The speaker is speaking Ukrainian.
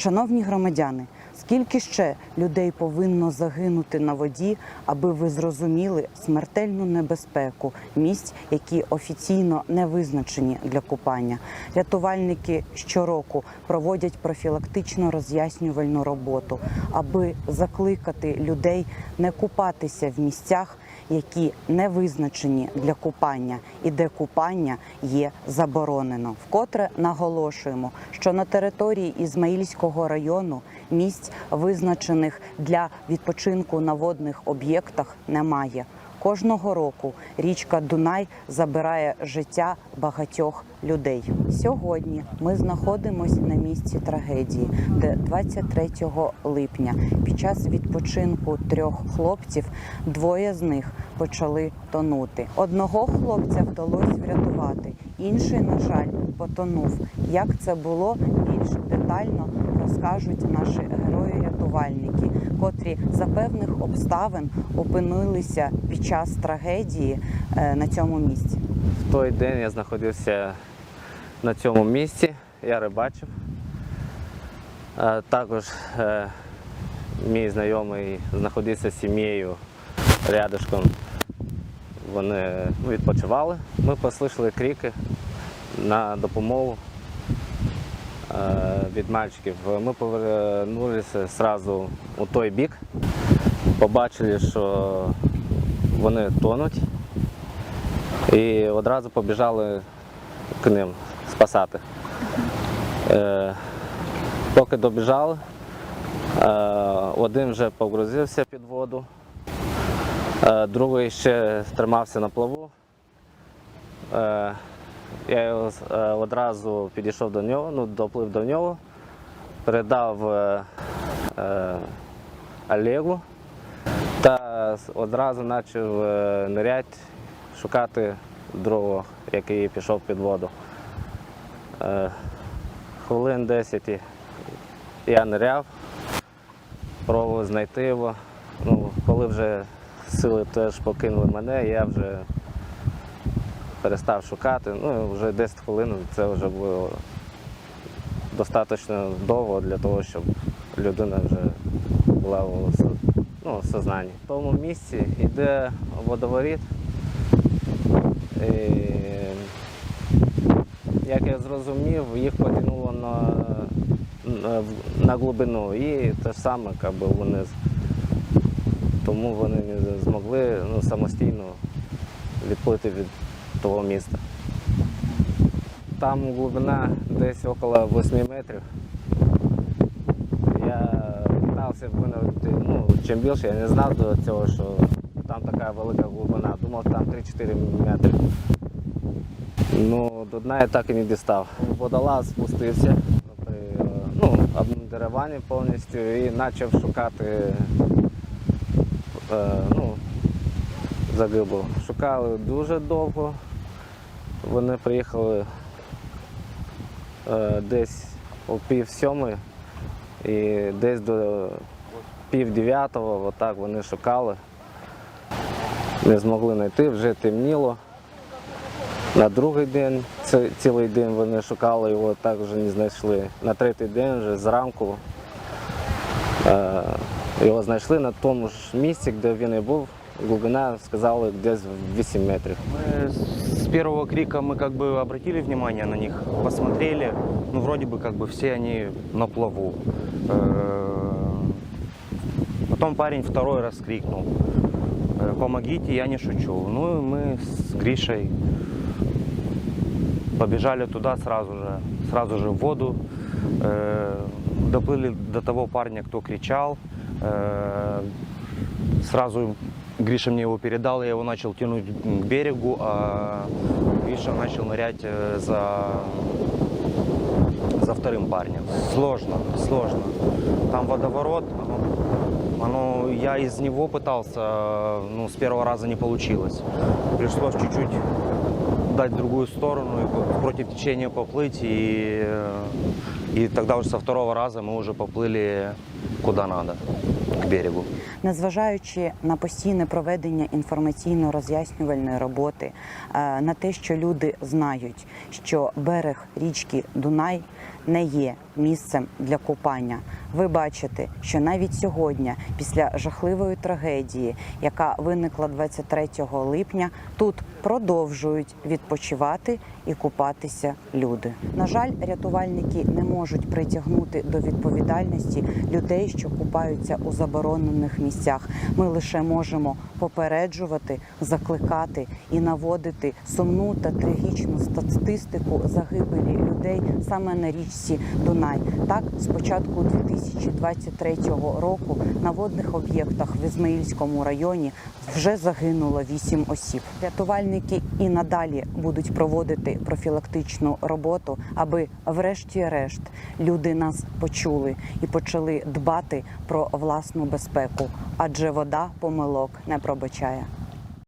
Шановні громадяни, скільки ще людей повинно загинути на воді, аби ви зрозуміли смертельну небезпеку місць, які офіційно не визначені для купання? Рятувальники щороку проводять профілактично роз'яснювальну роботу, аби закликати людей не купатися в місцях, які не визначені для купання і де купання є заборонено. Вкотре наголошуємо, що на території Ізмаїльського району місць, визначених для відпочинку на водних об'єктах, немає. Кожного року річка Дунай забирає життя багатьох людей. Сьогодні ми знаходимося на місці трагедії, де 23 липня під час відпочинку трьох хлопців двоє з них почали тонути. Одного хлопця вдалося врятувати, інший, на жаль, потонув. Як це було, більш детально розкажуть наші герої-рятувальники, котрі за певних обставин опинилися під час трагедії е, на цьому місці. В той день я знаходився на цьому місці, я рибачив. Е, Також е, мій знайомий знаходився з сім'єю рядышком. Вони відпочивали. Ми послухали крики на допомогу від мальчиків. Ми повернулися одразу у той бік, побачили, що вони тонуть. І одразу побіжали к ним спасати. Е, поки добіжали, е, один вже погрузився під воду, е, другий ще тримався на плаву. Я е, одразу підійшов до нього, ну, доплив до нього, передав е, е, Олегу та одразу почав е, ниряти шукати другого, який пішов під воду. Е, хвилин 10 я ниряв, пробував знайти його. Ну, коли вже сили теж покинули мене, я вже перестав шукати. Ну, вже 10 хвилин це вже було достатньо довго для того, щоб людина вже була у ну, сознанні. В тому місці йде водоворіт. І, як я зрозумів, їх потягнуло на, на, глибину і те ж саме, би вони тому вони змогли ну, самостійно відплити від того міста. Там глибина десь около 8 метрів. Я намагався винувати, ну, чим більше, я не знав до цього, що там така велика глибина. Думав, там 3-4 метри. Ну, до дна я так і не дістав. Водолаз спустився при ну, обмундируванні повністю і почав шукати е, ну, загиблого. Шукали дуже довго. Вони приїхали е, десь о пів сьомої і десь до пів дев'ятого, отак вони шукали. Не змогли знайти, вже темніло. На другий день, ці- цілий день вони шукали його, так вже не знайшли. На третій день вже зранку е, його знайшли на тому ж місці, де він і був. Глибина сказали десь в 8 метрів. Мы С первого крика мы как бы обратили внимание на них, посмотрели, ну вроде бы как бы все они на плаву. Э, Потом парень второй раз крикнул, «Э, помогите, я не шучу. Ну и мы с Гришей побежали туда сразу же, сразу же в воду. Э, Доплыли до того парня, кто кричал. Сразу Гриша мне его передал, я его начал тянуть к берегу, а Гриша начал нырять э, за, за вторым парнем. Сложно, сложно. Там водоворот, оно, оно- я из него пытался, ну, с первого раза не получилось. Пришлось чуть-чуть дать другую сторону и против течения поплыть, и, э, и тогда уже со второго раза мы уже поплыли куда надо, к берегу. Незважаючи на постійне проведення інформаційно-роз'яснювальної роботи, е, на те, що люди знають, що берег річки Дунай не є місцем для купання. Ви бачите, що навіть сьогодні, після жахливої трагедії, яка виникла 23 липня, тут продовжують відпочивати і купатися люди. На жаль, рятувальники не можуть притягнути до відповідальності людей, що купаються у заборонених місцях. Ми лише можемо попереджувати, закликати і наводити сумну та трагічну статистику загибелі людей саме на річці Дунай. Так, з початку 2023 року на водних об'єктах в Ізмаїльському районі вже загинуло 8 осіб. Рятувальники і надалі будуть проводити профілактичну роботу, аби, врешті-решт, люди нас почули і почали дбати про власну безпеку, адже вода помилок не пробачає.